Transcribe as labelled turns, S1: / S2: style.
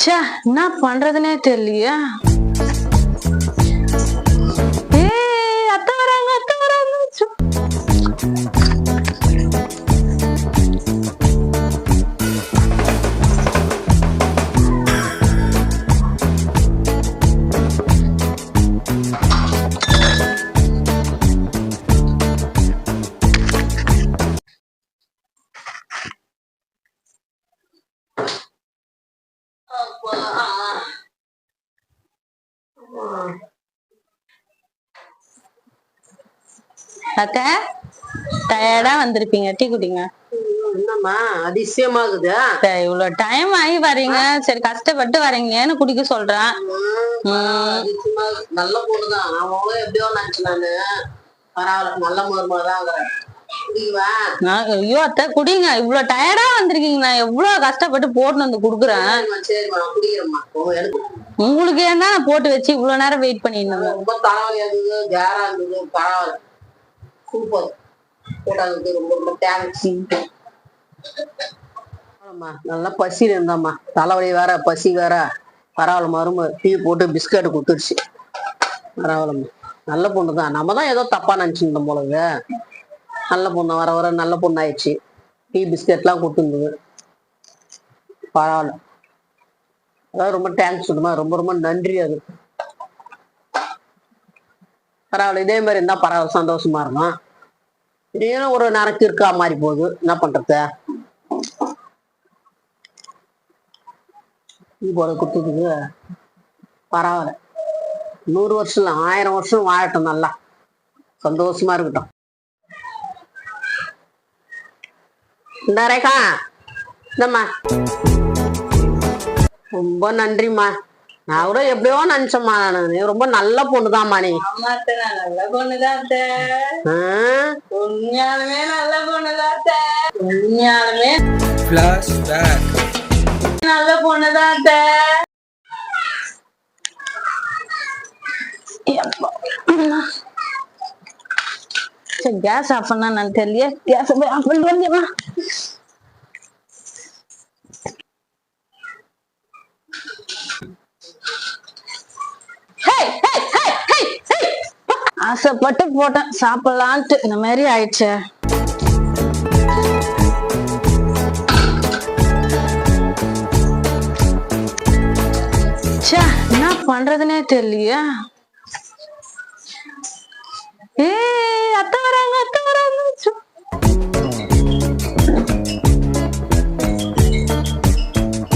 S1: ச்சே என்ன பண்றதுனே தெரியலையே அத்தை டயர்டா வந்திருப்பீங்க. டீ குடிங்க.
S2: என்னம்மா அதிசயமாகுது?
S1: இவ்வளவு டைம் ஆகி வரீங்க. சரி கஷ்டப்பட்டு வரீங்கன்னு குடிக்க சொல்றேன்.
S2: நல்ல பொண்ணுதான். அவங்களும் எப்படியோ நினைச்சு நானு பரவாயில்ல நல்ல மருமக தான் குடிக்குவா
S1: நான் ஐயோ அத்தை குடிங்க. இவ்வளவு டயர்டா வந்திருக்கீங்க. நான் எவ்வளவு கஷ்டப்பட்டு போட்டு வந்து குடுக்குறேன். உங்களுக்கு ஏன் நான் போட்டு வச்சு இவ்வளவு நேரம் வெயிட் பண்ணிருந்தேன்
S2: ரொம்ப தலைவலியா இருந்தது கேரா இருந்தது பரவாயில்ல சூப்பர். போட்டாங்க ரொம்ப ரொம்ப தேங்க்ஸ் ஆமா நல்லா பசியில் இருந்தாம்மா. தலைவலி வேற பசி வேற. பரவாயில்ல மரும டீ போட்டு பிஸ்கட் கொடுத்துருச்சு. பரவாயில்லம்மா. நல்ல பொண்ணு தான் நம்ம தான் ஏதோ தப்பா நினச்சிருந்தோம் போலங்க நல்ல பொண்ணு வர வர நல்ல பொண்ணு ஆயிடுச்சு டீ பிஸ்கெட்லாம் கொடுத்துருந்தது பரவாயில்ல. அதாவது ரொம்ப தேங்க்ஸ் சொல்லுமா ரொம்ப ரொம்ப நன்றி அது. பரவாயில்ல இதே மாதிரி இருந்தா பரவாயில்ல சந்தோஷமா இருக்கும் திடீர்னு ஒரு நேரம் இருக்கா மாதிரி போகுது. என்ன பண்றது? இது போல கொடுத்ததுக்கு பரவாயில்ல. நூறு வருஷம் இல்லை ஆயிரம் வருஷம் வாழட்டும் நல்லா. சந்தோஷமா இருக்கட்டும். இந்த ரேகா இந்தம்மா. ரொம்ப நன்றிம்மா. நான் கூட எப்படியோ நினைச்சேம்மா நான். நீ ரொம்ப நல்ல பொண்ணுதாம்மா நீ.
S1: நல்ல பொண்ணுதான்? உண்மையாலுமே நல்ல பொண்ணுதான் உண்மையாலுமே. நல்ல பொண்ணுதான் கேஸ் ஆஃப் பண்ணா நான் தெரியல கேஸ் ஆஃப் பண்ணி வந்தேம்மா ஆசைப்பட்டு போட்டேன் சாப்பிடலான்ட்டு இந்த மாதிரி ஆயிடுச்சு என்ன பண்றதுனே தெரியலையா ஏய் அத்தை வராங்க அத்தை வராங்க ச்சே.